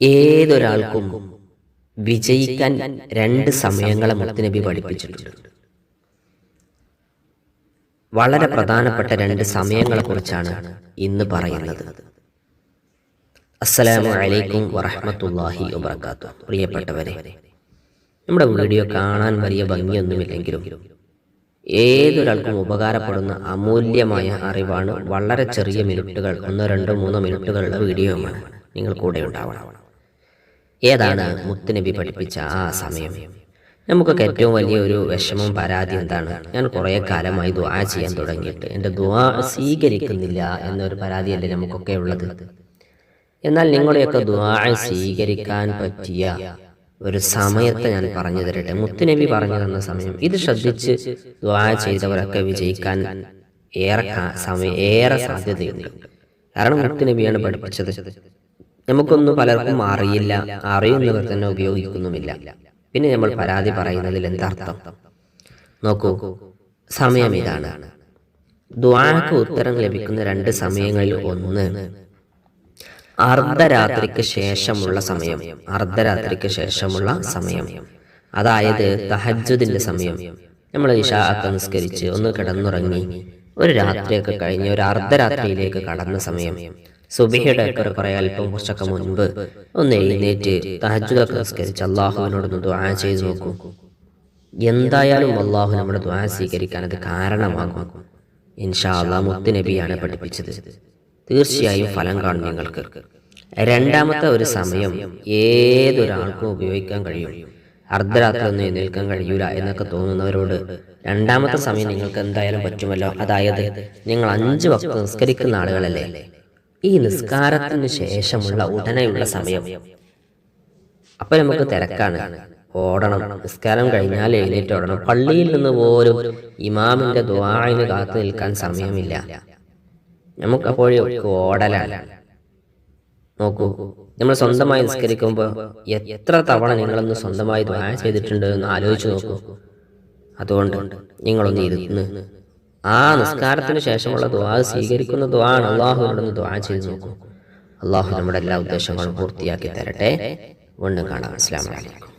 ഏതൊരാൾക്കും വിജയിക്കാൻ രണ്ട് സമയങ്ങളെ മുത്തുനബി പഠിപ്പിച്ചിട്ടുണ്ട്. വളരെ പ്രധാനപ്പെട്ട രണ്ട് സമയങ്ങളെ കുറിച്ചാണ് ഇന്ന് പറയുന്നത്. അസ്സലാമു അലൈക്കും വറഹ്മത്തുള്ളാഹി വബറകാതുഹു. പ്രിയപ്പെട്ടവരെ നമ്മുടെ വീഡിയോ കാണാൻ വലിയ ഭംഗിയൊന്നുമില്ലെങ്കിലും ഏതൊരാൾക്കും ഉപകാരപ്പെടുന്ന അമൂല്യമായ അറിവാണ് വളരെ ചെറിയ മിനിറ്റുകൾ ഒന്നോ രണ്ടോ മൂന്നോ മിനിറ്റുകളുടെ വീഡിയോയുമാണ് നിങ്ങൾ കൂടെ ഉണ്ടാവണം. ഏതാണ് മുത്തുനബി പഠിപ്പിച്ച ആ സമയം? നമുക്കൊക്കെ ഏറ്റവും വലിയ ഒരു വിഷമം പരാതി എന്താണ്? ഞാൻ കുറേ കാലമായി ദുആ ചെയ്യാൻ തുടങ്ങിയിട്ട്. എന്റെ ദുആ സ്വീകരിക്കുന്നില്ല എന്നൊരു പരാതിയല്ലേ നമുക്കൊക്കെ ഉള്ളത്? എന്നാൽ നിങ്ങളുടെയൊക്കെ ദുആ സ്വീകരിക്കാൻ പറ്റിയ ഒരു സമയത്തെ ഞാൻ പറഞ്ഞു തരട്ടെ. മുത്തുനബി പറഞ്ഞു തന്ന സമയം. ഇത് ശ്രദ്ധിച്ച് ദുആ ചെയ്തവരൊക്കെ വിജയിക്കാൻ ഏറെ സമയം ഏറെ സാധ്യതയുണ്ട്. കാരണം മുത്തുനബിയാണ് പഠിപ്പിച്ചത്. നമുക്കൊന്നും പലർക്കും അറിയില്ല അറിയുന്നവർ തന്നെ ഉപയോഗിക്കുന്നുമില്ല. പിന്നെ നമ്മൾ പരാതി പറയുന്നതിൽ എന്താർത്ഥം നോക്കൂ സമയം ഇതാണ്. ദ്വാക്ക് ഉത്തരം ലഭിക്കുന്ന രണ്ട് സമയങ്ങളിൽ ഒന്ന് അർദ്ധരാത്രിക്ക് ശേഷമുള്ള സമയം. അർദ്ധരാത്രിക്ക് ശേഷമുള്ള സമയം. അതായത് തഹജുദിന്റെ സമയം. നമ്മൾ ഇഷാ ഒക്കെ നിസ്കരിച്ച് ഒന്ന് കിടന്നുറങ്ങി ഒരു രാത്രിയൊക്കെ കഴിഞ്ഞ് ഒരു അർദ്ധരാത്രിയിലേക്ക് കടന്ന സമയം. സുബിഹയുടെ അക്കറ കുറെ അല്പം കുറച്ചൊക്കെ മുൻപ് ഒന്ന് എഴുന്നേറ്റ് തഹജ്ജുദൊക്കെ നിസ്കരിച്ച് അള്ളാഹുവിനോടൊന്ന് ദ്വാ ചെയ്തു നോക്കൂ. എന്തായാലും അള്ളാഹു നമ്മുടെ ദ്വാ സ്വീകരിക്കാൻ അത് കാരണമാകും. ഇൻഷാ അള്ളാഹ് മുത്തുനബിയാണ് പഠിപ്പിച്ചത്. തീർച്ചയായും ഫലം കാണും നിങ്ങൾക്ക് രണ്ടാമത്തെ ഒരു സമയം ഏതൊരാൾക്കും ഉപയോഗിക്കാൻ കഴിയും. അർദ്ധരാത്രി ഒന്നും എഴുന്നേൽക്കാൻ കഴിയൂല എന്നൊക്കെ തോന്നുന്നവരോട് രണ്ടാമത്തെ സമയം നിങ്ങൾക്ക് എന്തായാലും പറ്റുമല്ലോ. അതായത് നിങ്ങൾ അഞ്ച് വക്ത നിസ്കരിക്കുന്ന ആളുകളല്ലേ? ഈ നിസ്കാരത്തിന് ശേഷമുള്ള ഉടനെയുള്ള സമയം. അപ്പൊ നമുക്ക് തിരക്കാണ്. ഓടണം. നിസ്കാരം കഴിഞ്ഞാൽ എഴുന്നേറ്റ് ഓടണം. പള്ളിയിൽ നിന്ന് പോലും ഇമാമിന്റെ ദ്വായിന് കാത്തു നിൽക്കാൻ സമയമില്ല. നമുക്ക് അപ്പോഴൊക്കെ ഓടലാണ്. നോക്കൂ നമ്മൾ സ്വന്തമായി നിസ്കരിക്കുമ്പോൾ എത്ര തവണ നിങ്ങളൊന്ന് സ്വന്തമായി ദ്വായ ചെയ്തിട്ടുണ്ട് എന്ന് ആലോചിച്ച് നോക്കൂ. അതുകൊണ്ട് നിങ്ങളൊന്ന് ഇരുന്ന് ആ നിസ്കാരത്തിന് ശേഷമുള്ള ദ്വാ സ്വീകരിക്കുന്ന ദ്വാ ആണ് അള്ളാഹുവിനോടൊന്ന് ദ്വാ ചെയ്ത് നോക്കൂ. അള്ളാഹു നമ്മുടെ എല്ലാ ഉദ്ദേശങ്ങളും പൂർത്തിയാക്കി തരട്ടെ. വീണ്ടും കാണാം. അസ്സാം വലൈക്കും